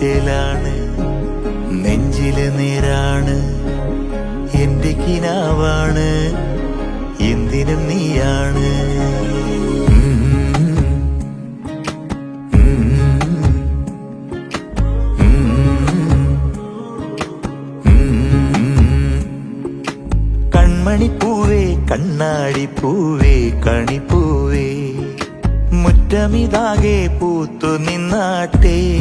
ചേലാണ്? നെഞ്ചിലെ നേരാണ്. എന്റെ കിനാവാണ്. എന്തിനും നീയാണ്. കൺമണിപ്പൂവേ കണ്ണാടി പൂവേ കണിപ്പൂവേ. മുറ്റമിതാകെ പൂത്തു നിന്നാട്ടെ.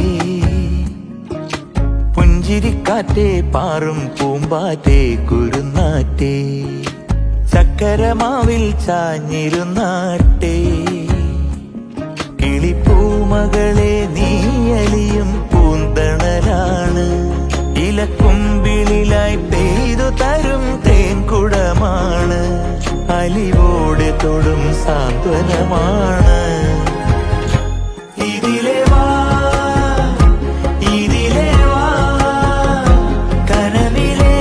പുഞ്ചിരിക്കാറ്റേ പാറും പൂമ്പാറ്റേ കുരുന്നാറ്റേ. ചക്കരമാവിൽ ചാഞ്ഞിരുന്നാട്ടേ. കിളിപ്പൂമകളെ നീയലിയും പൂന്തണലാണ്. ഇലക്കുമ്പിളിലായി പെയ്തു തരും തേൻകുടമാണ്. അലിവോടെ തൊടും സാന്ത്വനമാണ്. இதிலே வா இதிலே வா கனவிலே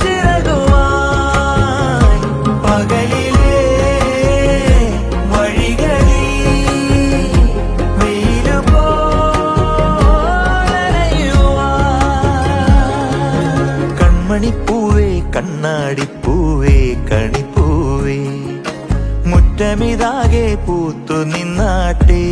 சிறகுவாய் பகலிலே வழிகளில் வெயில் கண்ணாடி பூவே கணி മുറ്റമിതാകെ പൂത്തു നിന്നാട്ടേ